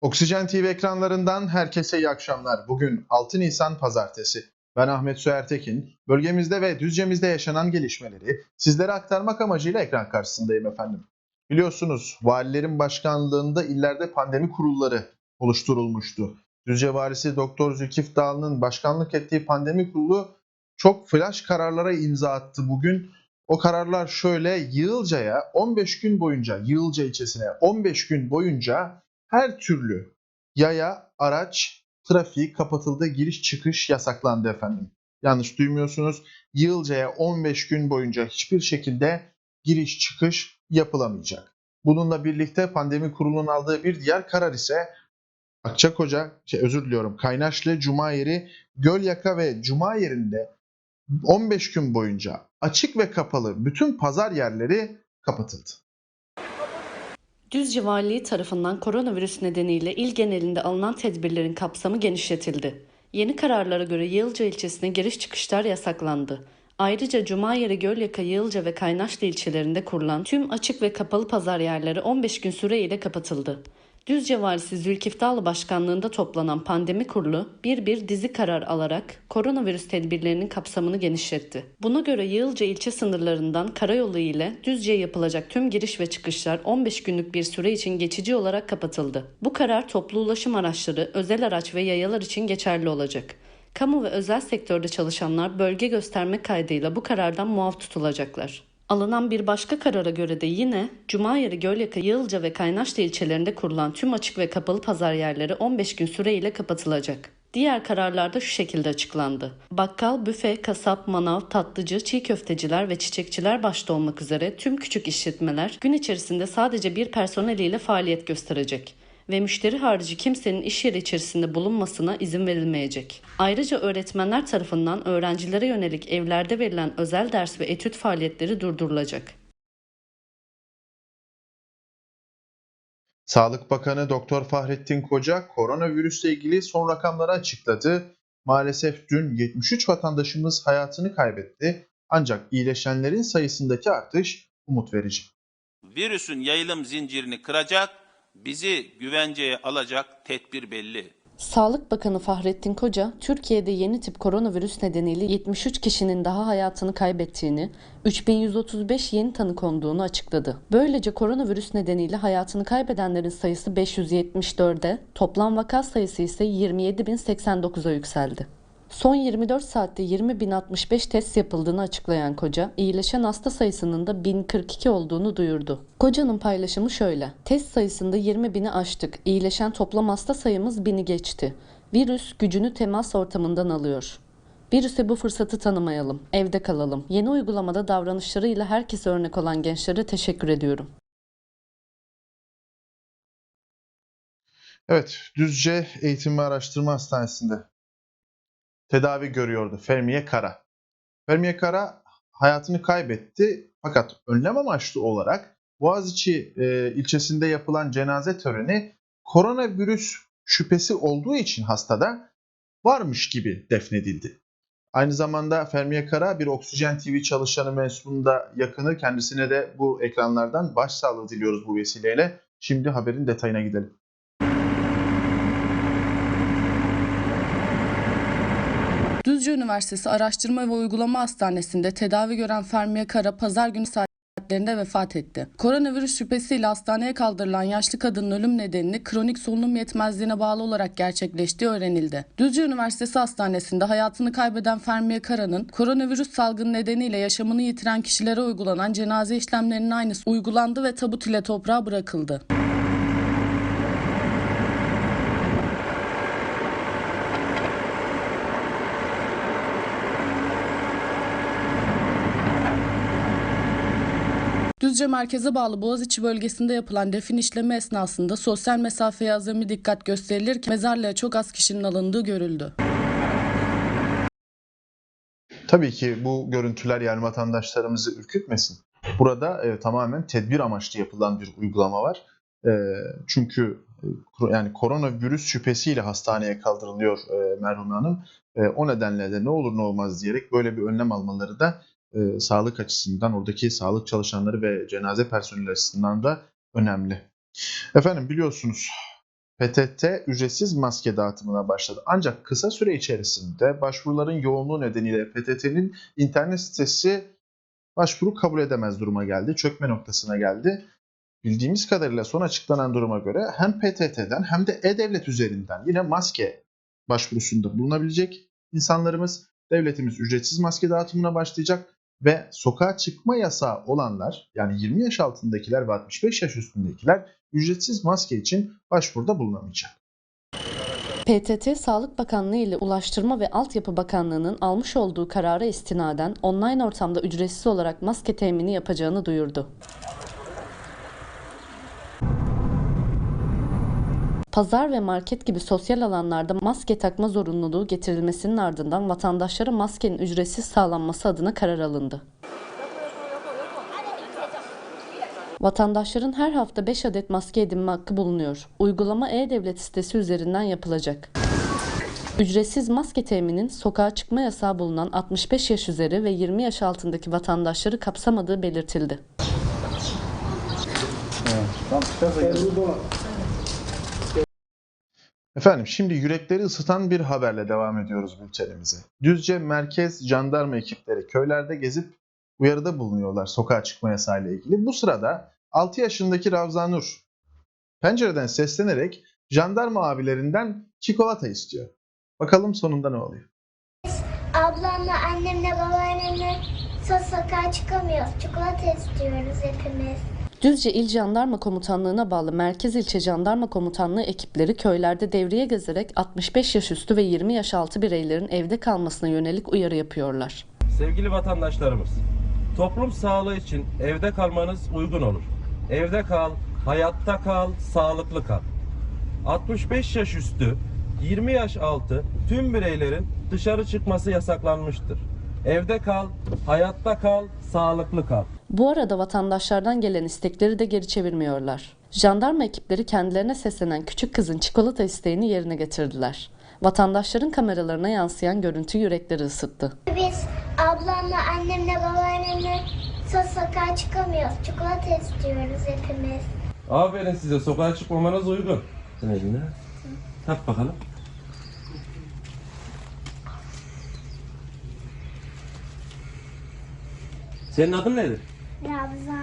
Oksijen TV ekranlarından herkese iyi akşamlar. Bugün 6 Nisan Pazartesi. Ben Ahmet Süertekin. Bölgemizde ve Düzce'mizde yaşanan gelişmeleri sizlere aktarmak amacıyla ekran karşısındayım efendim. Biliyorsunuz valilerin başkanlığında illerde pandemi kurulları oluşturulmuştu. Düzce valisi Doktor Zülkif Dağlı'nın başkanlık ettiği pandemi kurulu çok flash kararlara imza attı bugün. O kararlar şöyle Yığılca'ya 15 gün boyunca Yığılca ilçesine 15 gün boyunca her türlü yaya, araç, trafiği kapatıldı, giriş çıkış yasaklandı efendim. Yanlış duymuyorsunuz. Yığılca'ya 15 gün boyunca hiçbir şekilde giriş çıkış yapılamayacak. Bununla birlikte pandemi kurulunun aldığı bir diğer karar ise Akçakoca, şey özür diliyorum, Kaynaşlı, Cumayeri, Gölyaka ve Cuma yerinde 15 gün boyunca açık ve kapalı bütün pazar yerleri kapatıldı. Düzce Valiliği tarafından koronavirüs nedeniyle il genelinde alınan tedbirlerin kapsamı genişletildi. Yeni kararlara göre Yığılca ilçesine giriş çıkışlar yasaklandı. Ayrıca Cumayeri, Gölyaka, Yığılca ve Kaynaşlı ilçelerinde kurulan tüm açık ve kapalı pazar yerleri 15 gün süreyle kapatıldı. Düzce Valisi Zülkif Dağlı başkanlığında toplanan pandemi kurulu bir bir dizi karar alarak koronavirüs tedbirlerinin kapsamını genişletti. Buna göre Yığılca ilçe sınırlarından karayolu ile Düzce'ye yapılacak tüm giriş ve çıkışlar 15 günlük bir süre için geçici olarak kapatıldı. Bu karar toplu ulaşım araçları, özel araç ve yayalar için geçerli olacak. Kamu ve özel sektörde çalışanlar bölge gösterme kaydıyla bu karardan muaf tutulacaklar. Alınan bir başka karara göre de yine Cumayeri, Gölyaka, Yığılca ve Kaynaşlı ilçelerinde kurulan tüm açık ve kapalı pazar yerleri 15 gün süreyle kapatılacak. Diğer kararlarda şu şekilde açıklandı. Bakkal, büfe, kasap, manav, tatlıcı, çiğ köfteciler ve çiçekçiler başta olmak üzere tüm küçük işletmeler gün içerisinde sadece bir personeliyle faaliyet gösterecek ve müşteri harici kimsenin iş yeri içerisinde bulunmasına izin verilmeyecek. Ayrıca öğretmenler tarafından öğrencilere yönelik evlerde verilen özel ders ve etüt faaliyetleri durdurulacak. Sağlık Bakanı Doktor Fahrettin Koca koronavirüsle ilgili son rakamları açıkladı. Maalesef dün 73 vatandaşımız hayatını kaybetti. Ancak iyileşenlerin sayısındaki artış umut verici. Virüsün yayılım zincirini kıracak, bizi güvenceye alacak tedbir belli. Sağlık Bakanı Fahrettin Koca, Türkiye'de yeni tip koronavirüs nedeniyle 73 kişinin daha hayatını kaybettiğini, 3135 yeni tanı konduğunu açıkladı. Böylece koronavirüs nedeniyle hayatını kaybedenlerin sayısı 574'e, toplam vaka sayısı ise 27.089'a yükseldi. Son 24 saatte 20.065 test yapıldığını açıklayan Koca, iyileşen hasta sayısının da 1042 olduğunu duyurdu. Koca'nın paylaşımı şöyle. Test sayısında 20.000'i aştık. İyileşen toplam hasta sayımız 1000'i geçti. Virüs gücünü temas ortamından alıyor. Virüse bu fırsatı tanımayalım. Evde kalalım. Yeni uygulamada davranışlarıyla herkese örnek olan gençlere teşekkür ediyorum. Evet, Düzce Eğitim ve Araştırma Hastanesi'nde tedavi görüyordu Fermiye Kara. Fermiye Kara hayatını kaybetti fakat önlem amaçlı olarak Boğaziçi e, ilçesinde yapılan cenaze töreni koronavirüs şüphesi olduğu için hastada varmış gibi defnedildi. Aynı zamanda Fermiye Kara bir Oksijen TV çalışanı mensubunda yakını kendisine de bu ekranlardan başsağlığı diliyoruz bu vesileyle. Şimdi haberin detayına gidelim. Düzce Üniversitesi Araştırma ve Uygulama Hastanesi'nde tedavi gören Fermiye Kara pazar günü saatlerinde vefat etti. Koronavirüs şüphesiyle hastaneye kaldırılan yaşlı kadının ölüm nedenini kronik solunum yetmezliğine bağlı olarak gerçekleştiği öğrenildi. Düzce Üniversitesi Hastanesi'nde hayatını kaybeden Fermiye Kara'nın koronavirüs salgını nedeniyle yaşamını yitiren kişilere uygulanan cenaze işlemlerinin aynısı uygulandı ve tabut ile toprağa bırakıldı. Düzce merkeze bağlı Boğaziçi bölgesinde yapılan defin işlemi esnasında sosyal mesafeye azami dikkat gösterilirken mezarlığa çok az kişinin alındığı görüldü. Tabii ki bu görüntüler yani vatandaşlarımızı ürkütmesin. Burada e, tamamen tedbir amaçlı yapılan bir uygulama var. E, çünkü e, yani koronavirüs şüphesiyle hastaneye kaldırılıyor e, merhume hanım. E, o nedenle de ne olur ne olmaz diyerek böyle bir önlem almaları da e, sağlık açısından oradaki sağlık çalışanları ve cenaze personeli açısından da önemli. Efendim biliyorsunuz PTT ücretsiz maske dağıtımına başladı. Ancak kısa süre içerisinde başvuruların yoğunluğu nedeniyle PTT'nin internet sitesi başvuru kabul edemez duruma geldi. Çökme noktasına geldi. Bildiğimiz kadarıyla son açıklanan duruma göre hem PTT'den hem de E-Devlet üzerinden yine maske başvurusunda bulunabilecek insanlarımız devletimiz ücretsiz maske dağıtımına başlayacak ve sokağa çıkma yasağı olanlar yani 20 yaş altındakiler ve 65 yaş üstündekiler ücretsiz maske için başvuruda bulunamayacak. PTT Sağlık Bakanlığı ile Ulaştırma ve Altyapı Bakanlığı'nın almış olduğu karara istinaden online ortamda ücretsiz olarak maske temini yapacağını duyurdu. Pazar ve market gibi sosyal alanlarda maske takma zorunluluğu getirilmesinin ardından vatandaşlara maskenin ücretsiz sağlanması adına karar alındı. Vatandaşların her hafta 5 adet maske edinme hakkı bulunuyor. Uygulama E-Devlet sitesi üzerinden yapılacak. Ücretsiz maske teminin sokağa çıkma yasağı bulunan 65 yaş üzeri ve 20 yaş altındaki vatandaşları kapsamadığı belirtildi. Efendim şimdi yürekleri ısıtan bir haberle devam ediyoruz bültenimize. Düzce Merkez Jandarma ekipleri köylerde gezip uyarıda bulunuyorlar sokağa çıkma yasağı ile ilgili. Bu sırada 6 yaşındaki Ravza Nur pencereden seslenerek jandarma abilerinden çikolata istiyor. Bakalım sonunda ne oluyor? Ablamla, annemle, babaannemle so sokağa çıkamıyoruz. Çikolata istiyoruz hepimiz. Düzce İl Jandarma Komutanlığı'na bağlı Merkez İlçe Jandarma Komutanlığı ekipleri köylerde devriye gezerek 65 yaş üstü ve 20 yaş altı bireylerin evde kalmasına yönelik uyarı yapıyorlar. Sevgili vatandaşlarımız, toplum sağlığı için evde kalmanız uygun olur. Evde kal, hayatta kal, sağlıklı kal. 65 yaş üstü, 20 yaş altı tüm bireylerin dışarı çıkması yasaklanmıştır. Evde kal, hayatta kal, sağlıklı kal. Bu arada vatandaşlardan gelen istekleri de geri çevirmiyorlar. Jandarma ekipleri kendilerine seslenen küçük kızın çikolata isteğini yerine getirdiler. Vatandaşların kameralarına yansıyan görüntü yürekleri ısıttı. Biz ablamla, annemle, babaannemle so sokağa çıkamıyoruz. Çikolata istiyoruz hepimiz. Aferin size sokağa çıkmamanız uygun. Sen eline. Tak bakalım. Senin adın nedir? Ravza.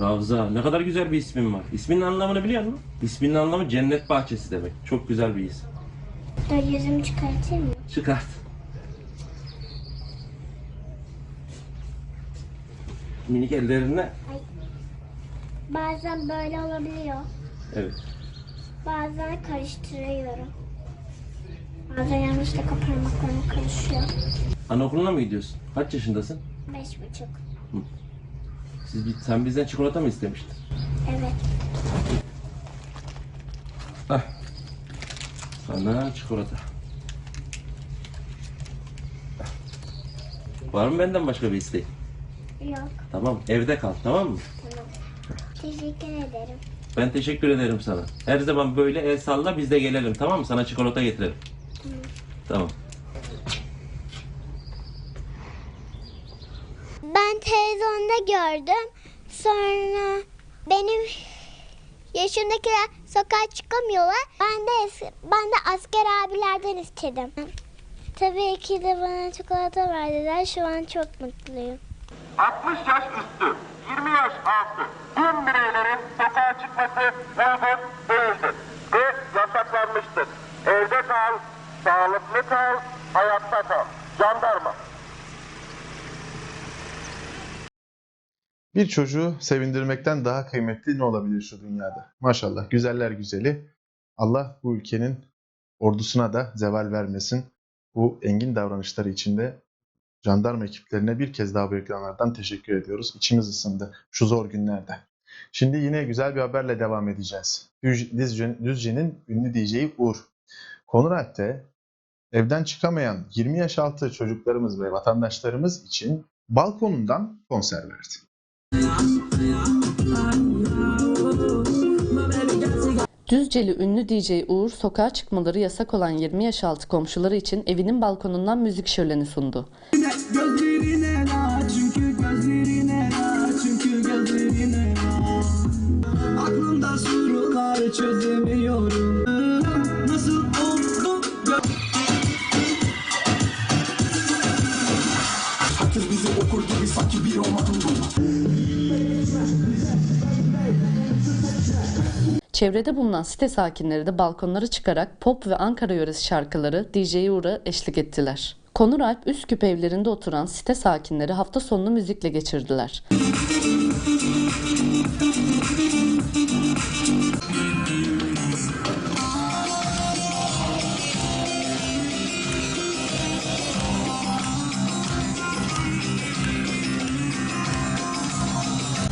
Ravza. Ne kadar güzel bir ismin var. İsminin anlamını biliyor musun? İsminin anlamı cennet bahçesi demek. Çok güzel bir isim. Dur yüzümü çıkartayım mı? Çıkart. Minik ellerine. Bazen böyle olabiliyor. Evet. Bazen karıştırıyorum. Bazen yanlışlıkla parmaklarım karışıyor. Anaokuluna mı gidiyorsun? Kaç yaşındasın? Beş buçuk. Siz, sen bizden çikolata mı istemiştin? Evet. Hah. Sana çikolata. Var mı benden başka bir isteğin? Yok. Tamam evde kal tamam mı? Tamam. Teşekkür ederim. Ben teşekkür ederim sana. Her zaman böyle el salla biz de gelelim tamam mı? Sana çikolata getirelim. Tamam. Ben televizyonda gördüm. Sonra benim yaşımdakiler sokağa çıkamıyorlar. Ben de ben de asker abilerden istedim. Tabii ki de bana çikolata verdiler. Şu an çok mutluyum. 60 yaş üstü, 20 yaş altı tüm bireylerin sokağa çıkması uygun değildir ve yasaklanmıştır. Evde kal, sağlıklı kal, hayatta kal. Jandarma. Bir çocuğu sevindirmekten daha kıymetli ne olabilir şu dünyada? Maşallah güzeller güzeli. Allah bu ülkenin ordusuna da zeval vermesin. Bu engin davranışları içinde jandarma ekiplerine bir kez daha bu ekranlardan teşekkür ediyoruz. İçimiz ısındı şu zor günlerde. Şimdi yine güzel bir haberle devam edeceğiz. Düz- Düzce- Düzce'nin ünlü DJ'i Uğur. Konrad'de evden çıkamayan 20 yaş altı çocuklarımız ve vatandaşlarımız için balkonundan konser verdi. Düzceli ünlü DJ Uğur sokağa çıkmaları yasak olan 20 yaş altı komşuları için evinin balkonundan müzik şöleni sundu. Çevrede bulunan site sakinleri de balkonlara çıkarak pop ve Ankara yöresi şarkıları DJ Uğur'a eşlik ettiler. Konur Alp Üsküp evlerinde oturan site sakinleri hafta sonunu müzikle geçirdiler.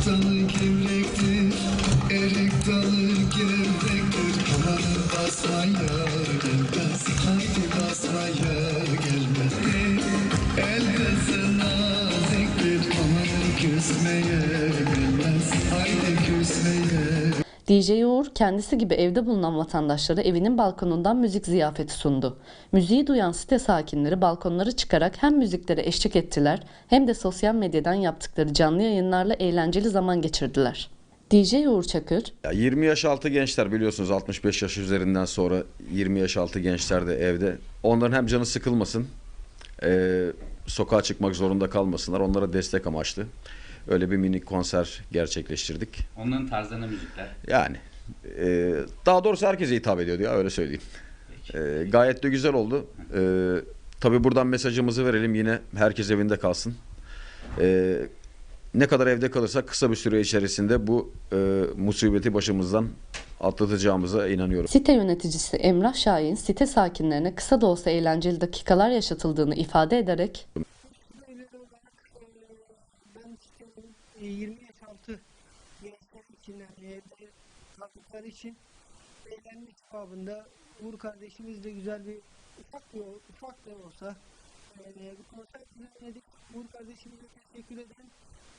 Dalı gevrektir, erik dalı gevrektir Amanın basmaya gelmez, haydi basmaya gelmez El kızı naziktir, amanın küsmeye gelmez Haydi küsmeye DJ Uğur kendisi gibi evde bulunan vatandaşlara evinin balkonundan müzik ziyafeti sundu. Müziği duyan site sakinleri balkonlara çıkarak hem müziklere eşlik ettiler hem de sosyal medyadan yaptıkları canlı yayınlarla eğlenceli zaman geçirdiler. DJ Uğur Çakır, Ya 20 yaş altı gençler biliyorsunuz 65 yaş üzerinden sonra 20 yaş altı gençler de evde. Onların hem canı sıkılmasın, eee, sokağa çıkmak zorunda kalmasınlar. Onlara destek amaçlı. Öyle bir minik konser gerçekleştirdik. Onların tarzlarına müzikler. Yani eee, daha doğrusu herkese hitap ediyor ya öyle söyleyeyim. Eee, gayet de güzel oldu. Eee tabii buradan mesajımızı verelim yine herkes evinde kalsın. Eee, ne kadar evde kalırsak kısa bir süre içerisinde bu eee, musibeti başımızdan atlatacağımıza inanıyorum. site yöneticisi Emrah Şahin site sakinlerine kısa da olsa eğlenceli dakikalar yaşatıldığını ifade ederek ben istiyorum e, 20 yaş altı gençler için evde kaldıkları için eğlenmek babında Uğur kardeşimiz de güzel bir ufak bir ufak da olsa e, bir konser düzenledik. Uğur kardeşimize teşekkür ederim.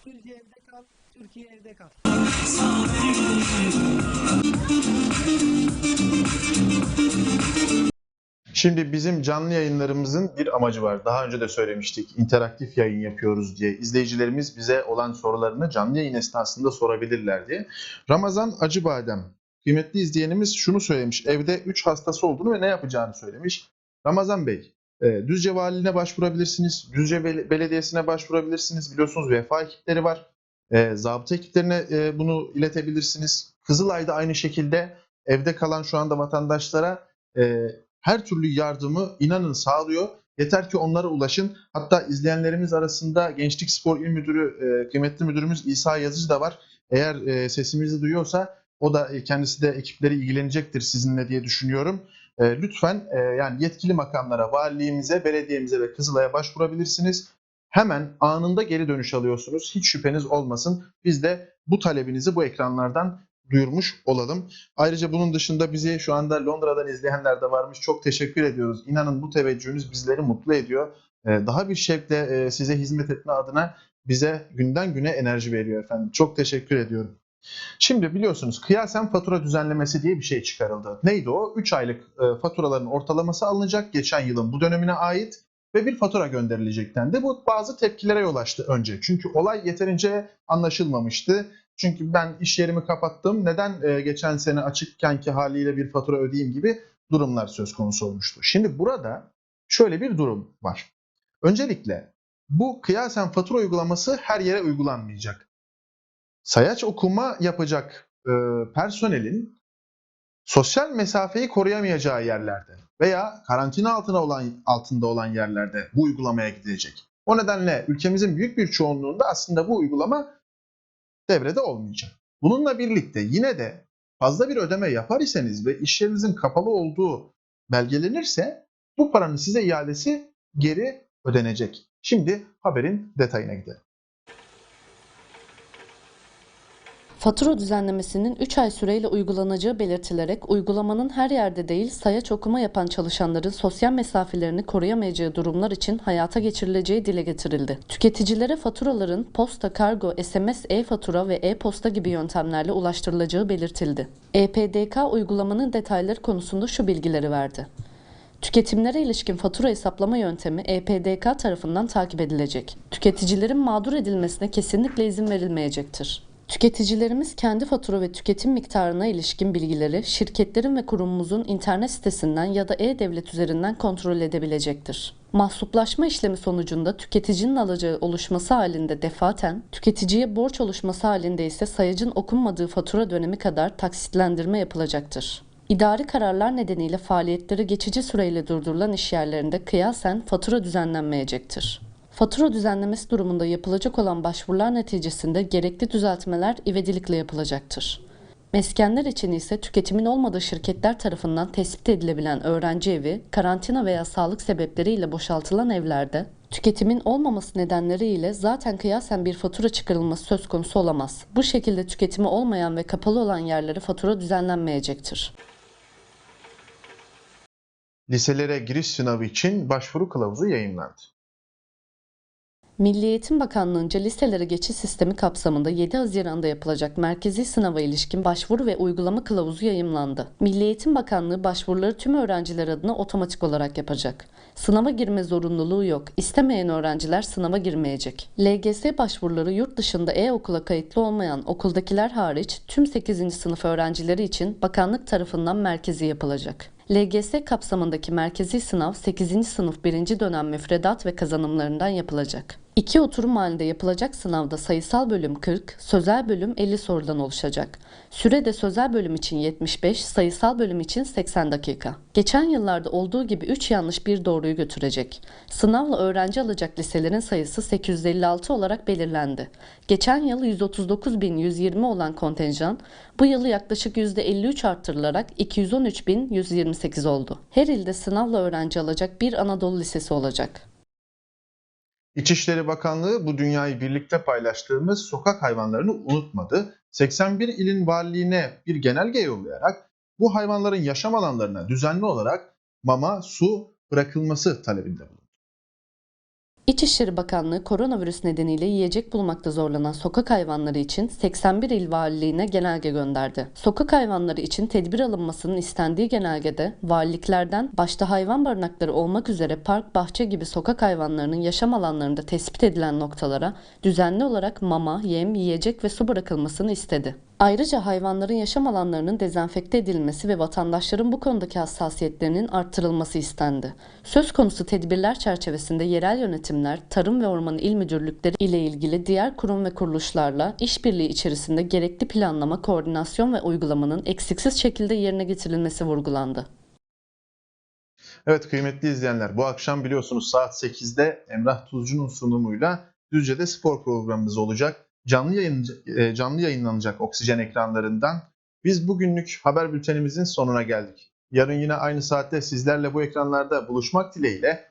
Türkiye evde kal, Türkiye evde kal. Şimdi bizim canlı yayınlarımızın bir amacı var. Daha önce de söylemiştik. interaktif yayın yapıyoruz diye. İzleyicilerimiz bize olan sorularını canlı yayın esnasında sorabilirler diye. Ramazan Acıbadem. Kıymetli izleyenimiz şunu söylemiş. Evde 3 hastası olduğunu ve ne yapacağını söylemiş. Ramazan Bey, e, Düzce Valiliğine başvurabilirsiniz. Düzce Bel- Belediyesi'ne başvurabilirsiniz. Biliyorsunuz vefa ekipleri var. E, zabıta ekiplerine e, bunu iletebilirsiniz. Kızılay'da aynı şekilde evde kalan şu anda vatandaşlara e, her türlü yardımı inanın sağlıyor. Yeter ki onlara ulaşın. Hatta izleyenlerimiz arasında Gençlik Spor İl Müdürü, e, kıymetli müdürümüz İsa Yazıcı da var. Eğer e, sesimizi duyuyorsa o da e, kendisi de ekipleri ilgilenecektir sizinle diye düşünüyorum. E, lütfen e, yani yetkili makamlara, valiliğimize, belediyemize ve Kızılay'a başvurabilirsiniz. Hemen anında geri dönüş alıyorsunuz. Hiç şüpheniz olmasın. Biz de bu talebinizi bu ekranlardan duyurmuş olalım. Ayrıca bunun dışında bizi şu anda Londra'dan izleyenler de varmış. Çok teşekkür ediyoruz. İnanın bu teveccühünüz bizleri mutlu ediyor. Ee, Daha bir şevkle e, size hizmet etme adına bize günden güne enerji veriyor efendim. Çok teşekkür ediyorum. Şimdi biliyorsunuz kıyasen fatura düzenlemesi diye bir şey çıkarıldı. Neydi o? 3 aylık e, faturaların ortalaması alınacak geçen yılın bu dönemine ait ve bir fatura gönderilecek dendi. Bu bazı tepkilere yol açtı önce. Çünkü olay yeterince anlaşılmamıştı. Çünkü ben iş yerimi kapattım. Neden e, geçen sene açıkkenki haliyle bir fatura ödeyeyim gibi durumlar söz konusu olmuştu. Şimdi burada şöyle bir durum var. Öncelikle bu kıyasen fatura uygulaması her yere uygulanmayacak. Sayaç okuma yapacak e, personelin sosyal mesafeyi koruyamayacağı yerlerde veya karantina altına olan altında olan yerlerde bu uygulamaya gidilecek. O nedenle ülkemizin büyük bir çoğunluğunda aslında bu uygulama devrede olmayacak. Bununla birlikte yine de fazla bir ödeme yapar iseniz ve iş yerinizin kapalı olduğu belgelenirse bu paranın size iadesi geri ödenecek. Şimdi haberin detayına gidelim. Fatura düzenlemesinin 3 ay süreyle uygulanacağı belirtilerek uygulamanın her yerde değil sayaç okuma yapan çalışanların sosyal mesafelerini koruyamayacağı durumlar için hayata geçirileceği dile getirildi. Tüketicilere faturaların posta, kargo, SMS, e-fatura ve e-posta gibi yöntemlerle ulaştırılacağı belirtildi. EPDK uygulamanın detayları konusunda şu bilgileri verdi. Tüketimlere ilişkin fatura hesaplama yöntemi EPDK tarafından takip edilecek. Tüketicilerin mağdur edilmesine kesinlikle izin verilmeyecektir. Tüketicilerimiz kendi fatura ve tüketim miktarına ilişkin bilgileri şirketlerin ve kurumumuzun internet sitesinden ya da e-devlet üzerinden kontrol edebilecektir. Mahsuplaşma işlemi sonucunda tüketicinin alacağı oluşması halinde defaten, tüketiciye borç oluşması halinde ise sayacın okunmadığı fatura dönemi kadar taksitlendirme yapılacaktır. İdari kararlar nedeniyle faaliyetleri geçici süreyle durdurulan işyerlerinde kıyasen fatura düzenlenmeyecektir. Fatura düzenlemesi durumunda yapılacak olan başvurular neticesinde gerekli düzeltmeler ivedilikle yapılacaktır. Meskenler için ise tüketimin olmadığı şirketler tarafından tespit edilebilen öğrenci evi, karantina veya sağlık sebepleriyle boşaltılan evlerde tüketimin olmaması nedenleriyle zaten kıyasen bir fatura çıkarılması söz konusu olamaz. Bu şekilde tüketimi olmayan ve kapalı olan yerlere fatura düzenlenmeyecektir. Liselere giriş sınavı için başvuru kılavuzu yayınlandı. Milli Eğitim Bakanlığı'nca liselere geçiş sistemi kapsamında 7 Haziran'da yapılacak merkezi sınava ilişkin başvuru ve uygulama kılavuzu yayımlandı. Milli Eğitim Bakanlığı başvuruları tüm öğrenciler adına otomatik olarak yapacak. Sınava girme zorunluluğu yok. İstemeyen öğrenciler sınava girmeyecek. LGS başvuruları yurt dışında e-okula kayıtlı olmayan okuldakiler hariç tüm 8. sınıf öğrencileri için bakanlık tarafından merkezi yapılacak. LGS kapsamındaki merkezi sınav 8. sınıf 1. dönem müfredat ve kazanımlarından yapılacak. İki oturum halinde yapılacak sınavda sayısal bölüm 40, sözel bölüm 50 sorudan oluşacak. Süre de sözel bölüm için 75, sayısal bölüm için 80 dakika. Geçen yıllarda olduğu gibi 3 yanlış bir doğruyu götürecek. Sınavla öğrenci alacak liselerin sayısı 856 olarak belirlendi. Geçen yıl 139.120 olan kontenjan bu yıl yaklaşık %53 arttırılarak 213.128 oldu. Her ilde sınavla öğrenci alacak bir Anadolu Lisesi olacak. İçişleri Bakanlığı bu dünyayı birlikte paylaştığımız sokak hayvanlarını unutmadı. 81 ilin valiliğine bir genelge yollayarak bu hayvanların yaşam alanlarına düzenli olarak mama, su bırakılması talebinde bulundu. İçişleri Bakanlığı koronavirüs nedeniyle yiyecek bulmakta zorlanan sokak hayvanları için 81 il valiliğine genelge gönderdi. Sokak hayvanları için tedbir alınmasının istendiği genelgede valiliklerden başta hayvan barınakları olmak üzere park, bahçe gibi sokak hayvanlarının yaşam alanlarında tespit edilen noktalara düzenli olarak mama, yem, yiyecek ve su bırakılmasını istedi. Ayrıca hayvanların yaşam alanlarının dezenfekte edilmesi ve vatandaşların bu konudaki hassasiyetlerinin arttırılması istendi. Söz konusu tedbirler çerçevesinde yerel yönetimler, Tarım ve Orman İl Müdürlükleri ile ilgili diğer kurum ve kuruluşlarla işbirliği içerisinde gerekli planlama, koordinasyon ve uygulamanın eksiksiz şekilde yerine getirilmesi vurgulandı. Evet kıymetli izleyenler bu akşam biliyorsunuz saat 8'de Emrah Tuzcu'nun sunumuyla Düzce'de spor programımız olacak. Canlı yayın e, canlı yayınlanacak oksijen ekranlarından. Biz bugünlük haber bültenimizin sonuna geldik. Yarın yine aynı saatte sizlerle bu ekranlarda buluşmak dileğiyle